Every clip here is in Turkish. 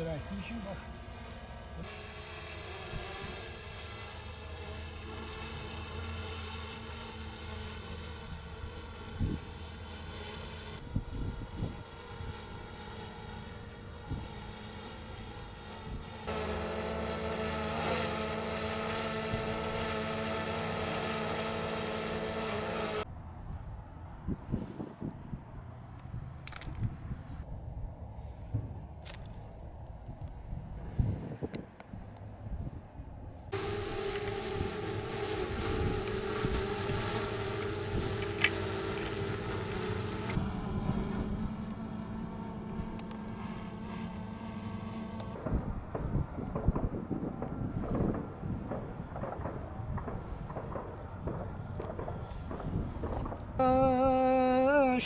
Пирать ничего.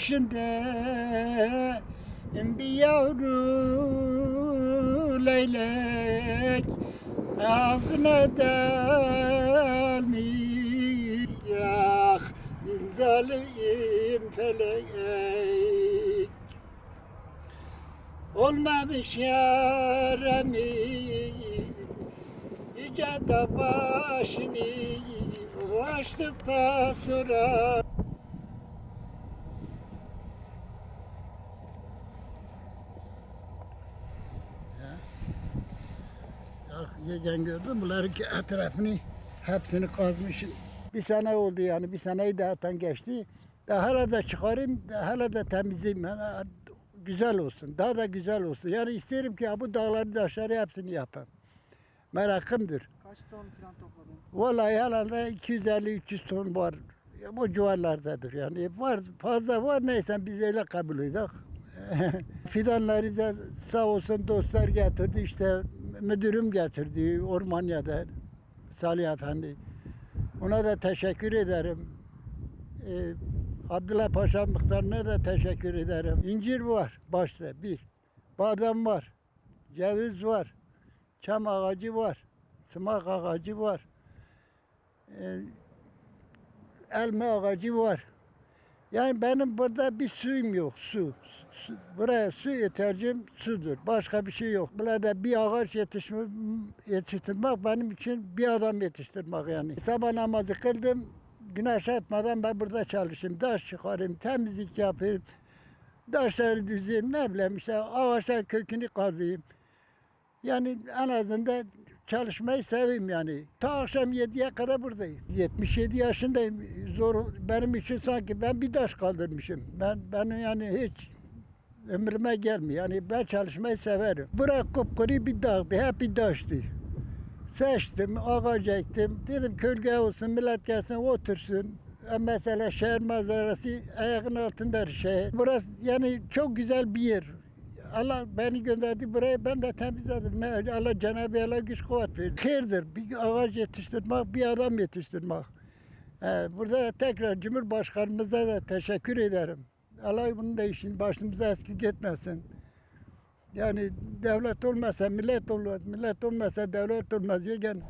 Başında bir yavru leylek ağzına ah zalim felek. Olmamış yaremin yüce da başını açtıktan sonra Ya yegen gördüm bunları etrafını hepsini kazmışım. Bir sene oldu yani bir seneyi de zaten geçti. Daha hala da çıkarayım, hala da temizleyeyim. Yani güzel olsun, daha da güzel olsun. Yani isterim ki bu dağları taşları hepsini yapayım. Merakımdır. Kaç ton falan topladın? Vallahi herhalde 250-300 ton var. Ya Bu civarlardadır yani. Var fazla var neyse biz öyle kabul ediyoruz. Fidanları da sağ olsun dostlar getirdi işte müdürüm getirdi Ormanya'da Salih Efendi. Ona da teşekkür ederim. Ee, Abdullah Paşa muhtarına da teşekkür ederim. İncir var başta bir. Badem var. Ceviz var. Çam ağacı var. Sımak ağacı var. Ee, elma ağacı var. Yani benim burada bir suyum yok, su. Buraya su ihtiyacım sudur. Başka bir şey yok. Burada bir ağaç yetişme, yetiştirmek benim için bir adam yetiştirmek yani. Sabah namazı kıldım, güneş etmeden ben burada çalışayım. Taş çıkarayım, temizlik yapayım. Taşları düzeyim, ne bileyim işte ağaçlar kökünü kazıyım. Yani en azından çalışmayı seveyim yani. Ta akşam 7'ye kadar buradayım. 77 yaşındayım. Zor benim için sanki ben bir taş kaldırmışım. Ben benim yani hiç ömrüme gelmiyor. Yani ben çalışmayı severim. Bırak kupkuru bir dağdı, hep bir taştı. Seçtim, ağaç ektim. Dedim kölge olsun, millet gelsin otursun. E, Mesela şehir manzarası ayağın altında şehir. Burası yani çok güzel bir yer. Allah beni gönderdi buraya ben de temizledim. Allah Cenab-ı Allah güç kuvvet verdi. Hayırdır bir ağaç yetiştirmek, bir adam yetiştirmek. Ee, burada tekrar Cumhurbaşkanımıza da teşekkür ederim. Allah bunun da işin başımıza eski gitmesin. Yani devlet olmasa millet olmaz, millet olmasa devlet olmaz. Yegen